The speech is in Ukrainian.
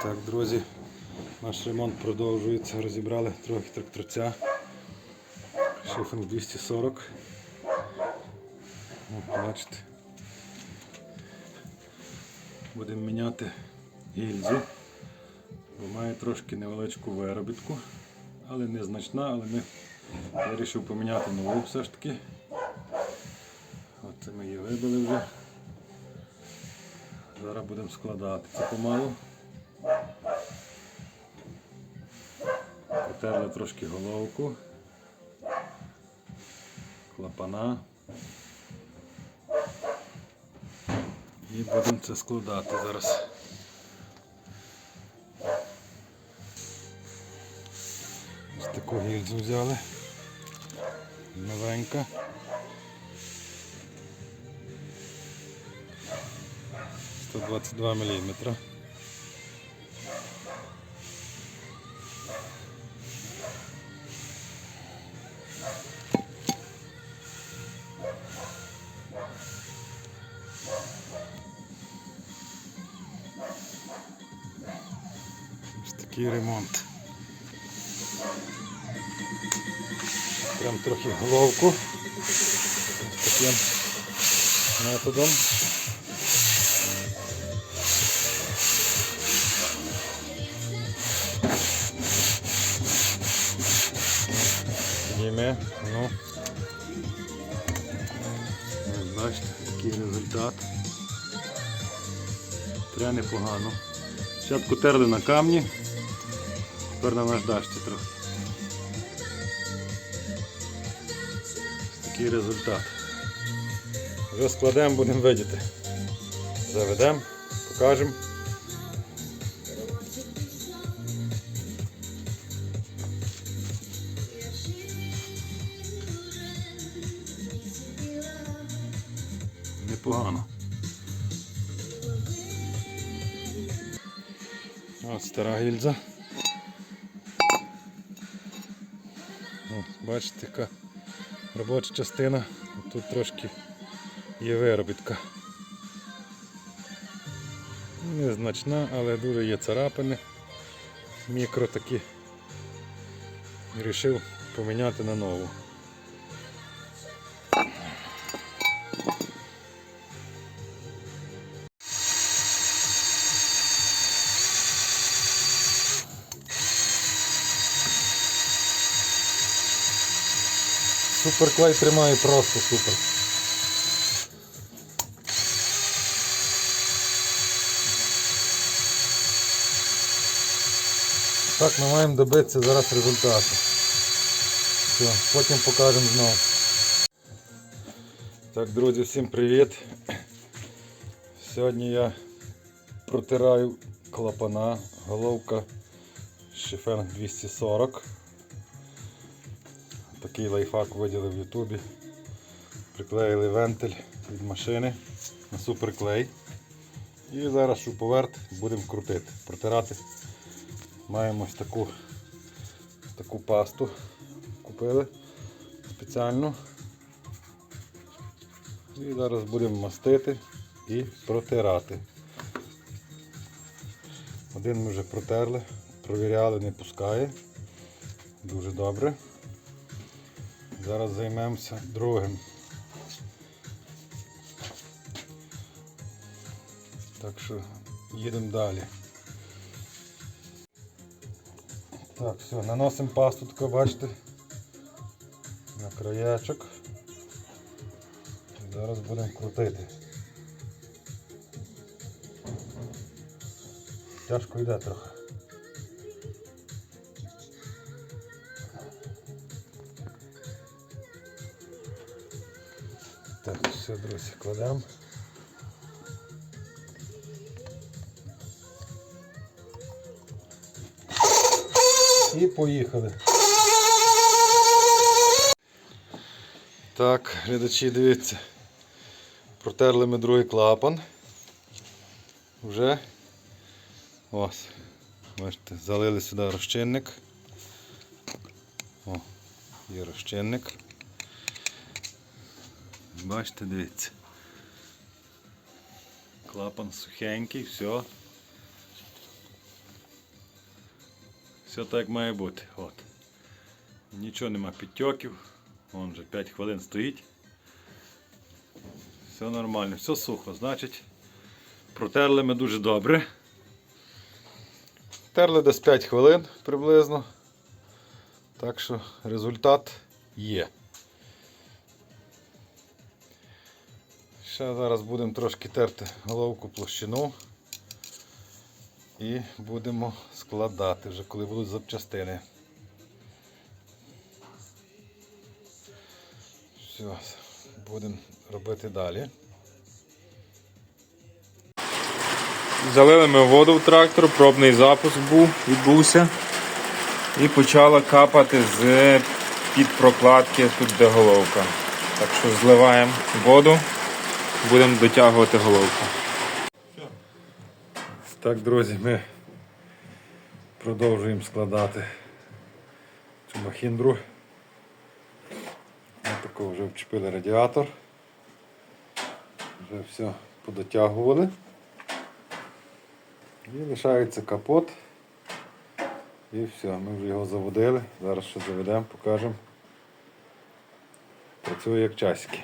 Так, друзі, наш ремонт продовжується. Розібрали трохи тракторця. Шифінг 240. О, бачите. Будемо міняти гільзу. Бо має трошки невеличку виробітку, але незначна, але ми я вирішив поміняти нову все ж таки. Оце ми її вибили вже. Зараз будемо складати це помалу. Потерли трошки головку, клапана. І будемо це складати зараз. Ось таку гільзу взяли. Новенька. Сто двадцять два такий ремонт. Прям трохи головку. Таким методом. Підійме, ну. Бачите, такий результат. Прям непогано. Спочатку терли на камні, тепер на наждачці трохи. Такий результат. Вже складемо, будемо видіти. Заведемо, покажемо. Непогано. Ось стара гільза. О, бачите, яка робоча частина. Тут трошки є виробітка. Незначна, але дуже є царапини. Мікро такі. І Рішив поміняти на нову. Суперклей тримає просто супер. Так, ми маємо добитися зараз результату. Все, потім покажемо знову. Так, друзі, всім привіт. Сьогодні я протираю клапана, головка Шифенг 240. Такий лайфхак виділив в Ютубі. Приклеїли вентиль від машини на суперклей. І зараз шуповерт будемо крутити, протирати. Маємо ось таку, ось таку пасту. Купили спеціально. І зараз будемо мастити і протирати. Один ми вже протерли, провіряли, не пускає. Дуже добре. Зараз займемося другим. Так що їдемо далі. Так, все, наносимо пасту, таку, бачите, на краєчок. І Зараз будемо крутити. Тяжко йде трохи. Так, все, друзі, кладемо. І поїхали. Так, глядачі, дивіться. Протерли ми другий клапан. Вже ось. Бачите, залили сюди розчинник. О, є розчинник. Бачите, дивіться. Клапан сухенький, все. Все так має бути. От. Нічого нема підтьоків. Вон вже 5 хвилин стоїть. Все нормально, все сухо, значить. Протерли ми дуже добре. Терли десь 5 хвилин приблизно. Так що результат є. Ще зараз будемо трошки терти головку площину. І будемо складати вже, коли будуть запчастини. Все, будемо робити далі. Залили ми воду в трактор, пробний запуск був, відбувся. І почала капати з під прокладки тут де головка. Так що зливаємо воду, будемо дотягувати головку. Так, друзі, ми продовжуємо складати цю махіндру. Ось тако вже вчепили радіатор. Вже все подотягували. І лишається капот. І все, ми вже його заводили. Зараз ще заведемо, покажемо. Працює як часики.